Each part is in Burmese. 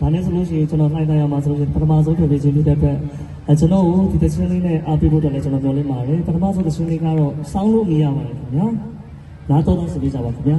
ဒါနဲ့ဆိုလို့ရှိရင်ကျွန်တော်လှိုင်းသားရမှာဆိုလို့ရှိရင်ပထမဆုံးထွက်ပေးခြင်းဖြစ်တဲ့အတွက်အဲကျွန်တော်ကိုဒီသချင်းလေးနဲ့အားပေးဖို့အတွက်လည်းကျွန်တော်ပြောလိမ့်ပါတယ်ပထမဆုံးသချင်းလေးကတော့စောင်းလို့မြင်ရပါတယ်ခင်ဗျာနားတော်တော်ဆိုပြကြပါခင်ဗျာ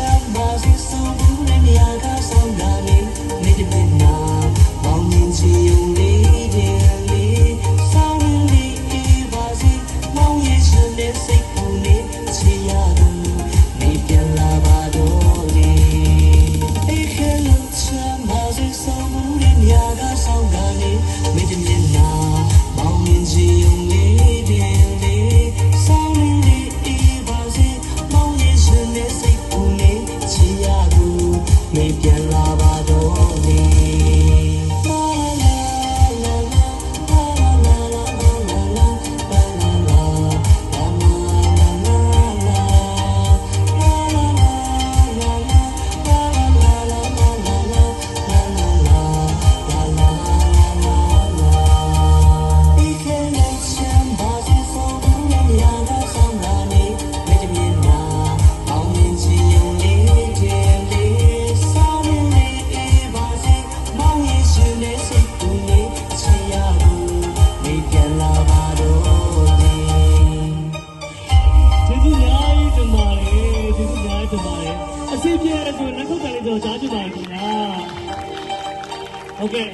တဲ့စိတ်ကူနဲ့ချေရသူနေပြန်လာပါတော့လေအခက်လို့ချမ်းမစေဆောင်မှုနဲ့ညကဆောင်ကနေမိတမျက်နှာမောင်းမြင်စီယုံနေပြန်လေဆောင်နေဒီအေးပါစေမောင်းရင်းစနေစိတ်ကူနဲ့ချေရသူနေပြန်လာ ပါတယ်အစီအပြေဆိုလက်ခုပ်တန်လေးဆိုကြားချင်ပါတယ်ခင်ဗျာဟုတ်ကဲ့